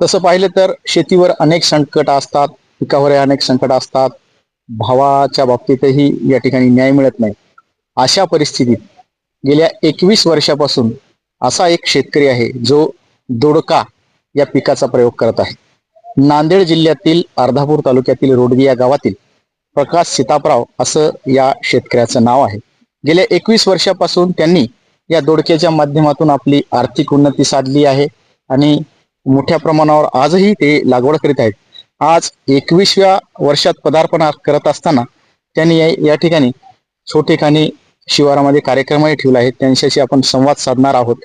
तसं पाहिलं तर शेतीवर अनेक संकट असतात पिकावर अनेक संकट असतात. भावाच्या बाबतीतही या ठिकाणी न्याय मिळत नाही. अशा परिस्थितीत गेल्या एकवीस वर्षापासून असा एक शेतकरी आहे जो दोडका या पिकाचा प्रयोग करत आहे. नांदेड जिल्ह्यातील अर्धापूर तालुक्यातील रोडगी या गावातील प्रकाश सीतापराव असं या शेतकऱ्याचं नाव आहे. गेल्या एकवीस वर्षापासून त्यांनी या दोडक्याच्या माध्यमातून आपली आर्थिक उन्नती साधली आहे आणि मोठ्या प्रमाणावर आजही ते लागवड करीत आहेत. आज एकवीसव्या वर्षात पदार्पण करत असताना त्यांनी या- या ठिकाणी छोटेखानी शिवारामध्ये कार्यक्रमही ठेवला आहे त्यांच्याशी आपण संवाद साधणार आहोत.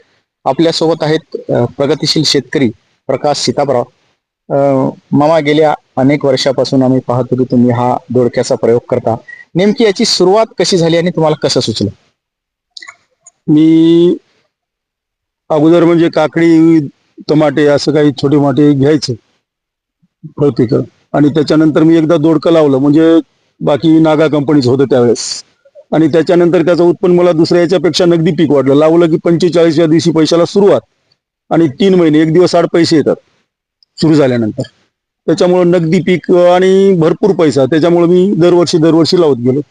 आपल्यासोबत आहेत प्रगतिशील शेतकरी प्रकाश सीतापराव मामा गेल्या अनेक वर्षापासून आम्ही पाहतो की तुम्ही हा दोडक्याचा प्रयोग करता. नेमकी याची सुरुवात कशी झाली आणि तुम्हाला कसं सुचलं? मी अगोदर म्हणजे काकडी टमाटे असं काही छोटे मोठे घ्यायचे फळपिकं आणि त्याच्यानंतर मी एकदा दोडकं लावलं म्हणजे बाकी नागा कंपनीचं होतं त्यावेळेस. आणि त्याच्यानंतर त्याचं उत्पन्न मला दुसऱ्या याच्यापेक्षा नगदी पीक वाढलं. लावलं की पंचेचाळीसव्या दिवशी पैशाला सुरुवात. आणि तीन महिने एक दिवस आड पैसे येतात सुरू झाल्यानंतर. त्याच्यामुळं नगदी पीक आणि भरपूर पैसा. त्याच्यामुळे मी दरवर्षी दरवर्षी लावत गेलो.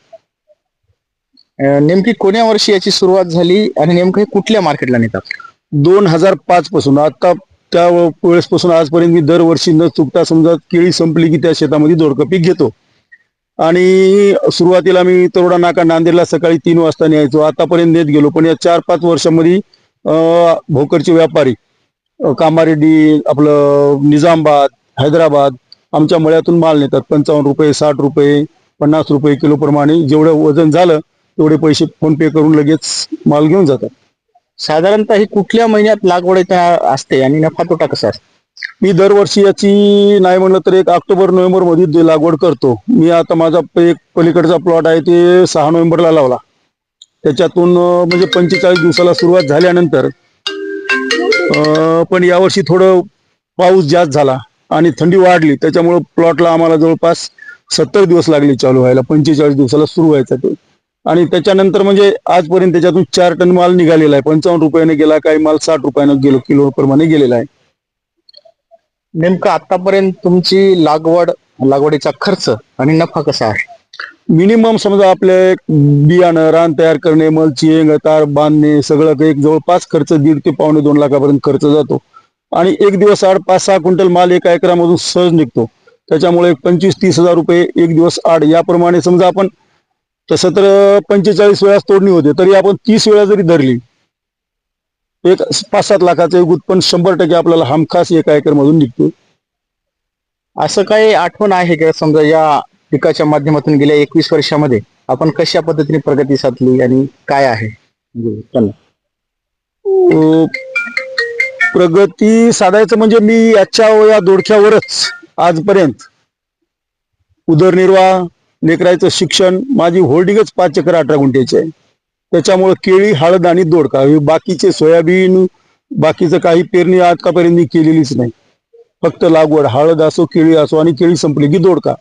नेमकी कोण्या वर्षी याची सुरुवात झाली आणि नेमकं कुठल्या मार्केटला नेतात? दोन हजार पाच पासून आता त्या वेळेसपासून आजपर्यंत मी दरवर्षी न चुकता समजा केळी संपली की त्या शेतामध्ये दोडकं पीक घेतो. आणि सुरुवातीला मी तरोडा नाका नांदेडला सकाळी तीन वाजता न्यायचो. आतापर्यंत नेत गेलो पण या चार पाच वर्षामध्ये भोकरचे व्यापारी कामारेड्डी आपलं निजामाबाद हैदराबाद आमच्या मळ्यातून माल नेतात. पंचावन्न रुपये साठ रुपये पन्नास रुपये किलो प्रमाणे जेवढं वजन झालं तेवढे पैसे फोन पे करून लगेच माल घेऊन जातात. साधारणतः ही कुठल्या महिन्यात लागवड असते आणि नफा तोटा कसा असतो? मी दरवर्षी याची नाही म्हणलं तर एक ऑक्टोबर नोव्हेंबरमध्ये लागवड करतो. मी आता माझा एक पलीकडचा प्लॉट आहे ते सहा नोव्हेंबरला लावला. त्याच्यातून म्हणजे पंचेचाळीस दिवसाला सुरुवात झाल्यानंतर पण यावर्षी थोडं पाऊस जास्त झाला आणि थंडी वाढली. त्याच्यामुळं प्लॉटला आम्हाला जवळपास सत्तर दिवस लागले चालू व्हायला. पंचेचाळीस दिवसाला सुरू व्हायचा आणि त्याच्यानंतर म्हणजे आजपर्यंत त्याच्यातून चार टन माल निघालेला आहे. पंचावन्न रुपयाने गेला काही माल साठ रुपयानं गेलो किलो प्रमाणे गेलेला आहे. नेमकं आतापर्यंत तुमची लागवड लागवडीचा खर्च आणि नफा कसा आहे? मिनिमम समजा आपले बियाणं रान तयार करणे मल्चिंग तार बांधणे सगळं एक जवळपास खर्च दीड ते पावणे दोन लाखापर्यंत खर्च जातो. आणि एक दिवस आड पाच सहा क्विंटल माल एका एकरामधून सहज निघतो. त्याच्यामुळे पंचवीस तीस हजार रुपये एक दिवस आड. याप्रमाणे समजा आपण तसं तर पंचेचाळीस वेळा तोडणी होते तरी आपण तीस वेळा जरी धरली एक पाच सात लाखाचं एक उत्पन्न शंभर टक्के आपल्याला हमखास एका एकर मधून निघतो. असं काही आठवण आहे का? समजा या पिकाच्या माध्यमातून गेल्या एकवीस वर्षामध्ये आपण कशा पद्धतीने प्रगती साधली आणि काय आहे? म्हणजे? अं, प्रगती साधायचं म्हणजे मी याच्या या दोडक्यावरच आजपर्यंत. उदरनिर्वाह लेकरायचं शिक्षण माझी होल्डिंगच पाच चक्र अठरा गुंठ्याची आहे. त्याच्यामुळं केळी हळद आणि दोडका बाकीचे सोयाबीन बाकीचं काही पेरणी आजकापर्यंत मी केलेलीच नाही. फक्त लागवड हळद असो केळी असो आणि केळी संपली की दोडका.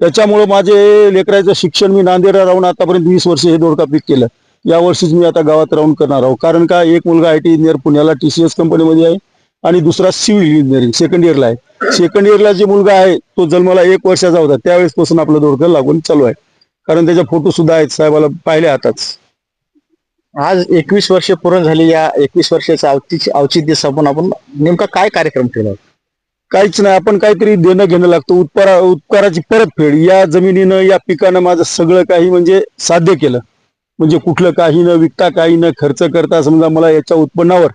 त्याच्यामुळं माझे लेकरायचं शिक्षण मी नांदेडला राहून आतापर्यंत वीस वर्ष हे दोडका पीक केलं. या वर्षीच मी आता गावात राहून करणार आहोत कारण का एक मुलगा आय टी इंजिनियर पुण्याला टी सी एस कंपनीमध्ये आहे आणि दुसरा सिव्हिल इंजिनिअरिंग सेकंड इयरला आहे. सेकंड इयरला जे मुलगा आहे तो जन्माला एक वर्षाचा होता. त्यावेळेस पासून आपलं दोडकं लागून चालू आहे. कारण त्याचे फोटो सुद्धा आहेत साहेबाला पाहिले आताच. आज एकवीस वर्ष पूर्ण झाली या एकवीस वर्षाचं औचित्य साधून आपण नेमका काय कार्यक्रम केला काहीच नाही आपण काहीतरी देणं घेणं लागतं. उपकारा उपकाराची परतफेड या जमिनीनं या पिकानं माझं सगळं काही म्हणजे साध्य केलं. म्हणजे कुठलं काही न विकता काही न खर्च करता समजा मला याच्या उत्पन्नावर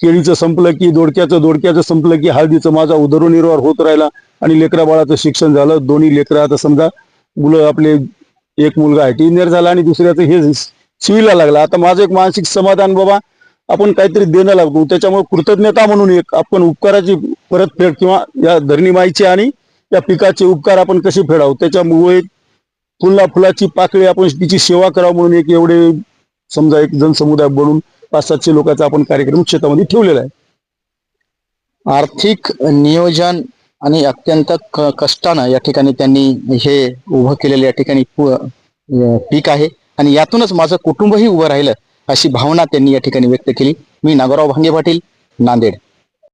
केळीचं संपलं की दोडक्याचं दोडक्याचं संपलं की हळदीचं माझा उदरनिर्वाह होत राहिला आणि लेकरा बाळाचं शिक्षण झालं. दोन्ही लेकरं आता समजा मुलं आपले एक मुलगा आय टी इंजिनियर झाला आणि दुसऱ्याचं हे सिव्हिलला लागला. आता माझं एक मानसिक समाधान बाबा आपण काहीतरी देणं लागतो त्याच्यामुळे कृतज्ञता म्हणून एक आपण उपकाराची परतफेड किंवा या धरणीमाईची आणि या पिकाचे उपकार आपण कसे फेडावं? त्याच्यामुळे फुला फुलाची पाकळी आपण तिची सेवा करावं म्हणून एक एवढे समजा एक जनसमुदाय बनून पाच सातशे लोकांचा आपण कार्यक्रम शेतामध्ये ठेवलेला आहे. आर्थिक नियोजन आणि अत्यंत कष्टानं या ठिकाणी त्यांनी हे उभं केलेलं या ठिकाणी पीक आहे. आणि यातूनच माझं कुटुंबही उभं राहिलं अशी भावना त्यांनी या ठिकाणी व्यक्त केली. मी नागोराव भांगे पाटील नांदेड.